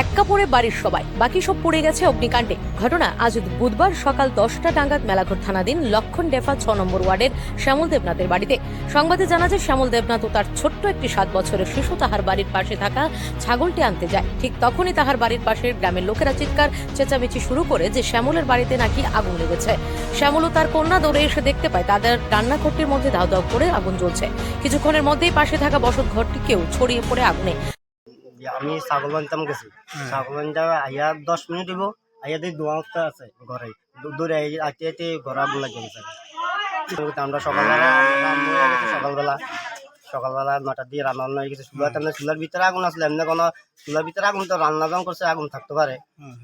এক কাপড়ে বাড়ির সবাই। বাকি সব পড়ে গেছে অগ্নিকাণ্ডে। ঘটনা আজ বুধবার সকাল দশটা নাগাদ মেলাঘর থানাধীন লক্ষণ ডেফা ছ নম্বর ওয়ার্ডের শ্যামল দেবনাথের বাড়িতে। সংবাদে জানা যায়, শ্যামল দেবনাথ ও তার ছোট্ট একটি সাত বছরের শিশু তাহার বাড়ির পাশে থাকা ছাগলটি আনতে যায়। ঠিক তখনই তাহার বাড়ির পাশের গ্রামের লোকেরা চিৎকার, চেঁচামেচি শুরু করে যে শ্যামলের বাড়িতে নাকি আগুন লেগেছে। শ্যামল ও তার কন্যা দৌড়ে এসে দেখতে পায়, তাদের রান্নাঘরটির মধ্যে ধাও ধাও করে আগুন জ্বলছে। কিছুক্ষণের মধ্যেই পাশে থাকা বসত ঘরটিকেও ছড়িয়ে পড়ে আগুনে। যে আমি ছাগল বানতাম গেছি। ছাগল বানতাম আইয়া দশ মিনিট দিব আইয়া দিয়ে দোয়াটা আছে ঘরে। দূরে আই- আইতে আইতে ঘরে লাগে গেছে। আমরা সকালবেলা হয়ে সকালবেলা সকালবেলা নটা দিয়ে রান্না বান্না হয়ে গেছে। চুলার টাইমে চুলার ভিতরে আগুন আসলে এমনি কোনো চুলার ভিতরে আগুন তো রান্না যখন করছে আগুন থাকতে পারে।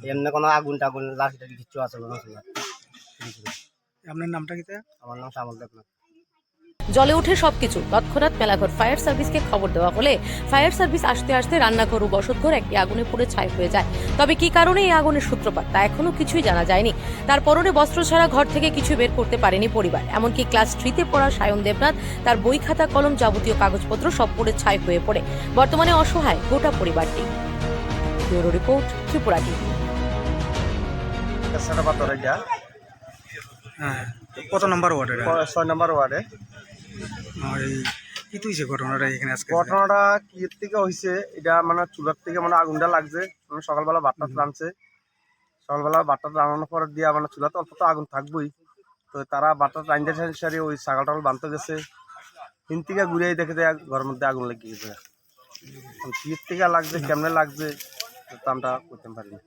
এমনি কোনো আগুন টাগুন লাঠি টাঠি কিচ্ছু আছে না চুলার। আপনার নামটা কি আমার নাম শ্যামল দেবনাথ জলে উঠে সবকিছু। তৎক্ষণাৎ মেলাঘর ফায়ার সার্ভিসকে খবর দেওয়া হলে ফায়ার সার্ভিস আসতে আসতে রান্নাঘর ও বসতঘর একটি আগুনে পুড়ে ছাই হয়ে যায়। তবে কি কারণে এই আগুনের সূত্রপাত তা এখনও কিছুই জানা যায়নি। তার পরনে বস্ত্র ছাড়া ঘর থেকে কিছু বের করতে পারেনি পরিবার। এমনকি ক্লাস থ্রিতে পড়া সায়ন দেবনাথ তার বই খাতা কলম যাবতীয় কাগজপত্র সব পুড়ে ছাই হয়ে পড়ে। বর্তমানে অসহায় গোটা পরিবারটি। Bureau report Tripura TV. হ্যাঁ তো কত নাম্বার ওয়ার্ড ছয় নম্বর ওয়ার্ডে। এই কি ঘটনাটা এখানে আজকে? ঘটনাটা কি থেকে হয়েছে এটা মানে চুলার থেকে মানে আগুনটা লাগছে। মানে সকালবেলা বাটটা রানছে সকালবেলা বাটটা রান্নানোর পর দিয়ে মানে চুলাতে অল্প তো আগুন থাকবোই। তো তারা বাটটা রাইন্দে সারি ওই ছাগল টাগল বানতে গেছে। তিন থেকে ঘুরে দেখে দেয় ঘরের মধ্যে আগুন লেগে গেছে। কি থেকে লাগছে কেমনে লাগছে? তো আমরা করতে পারিনি।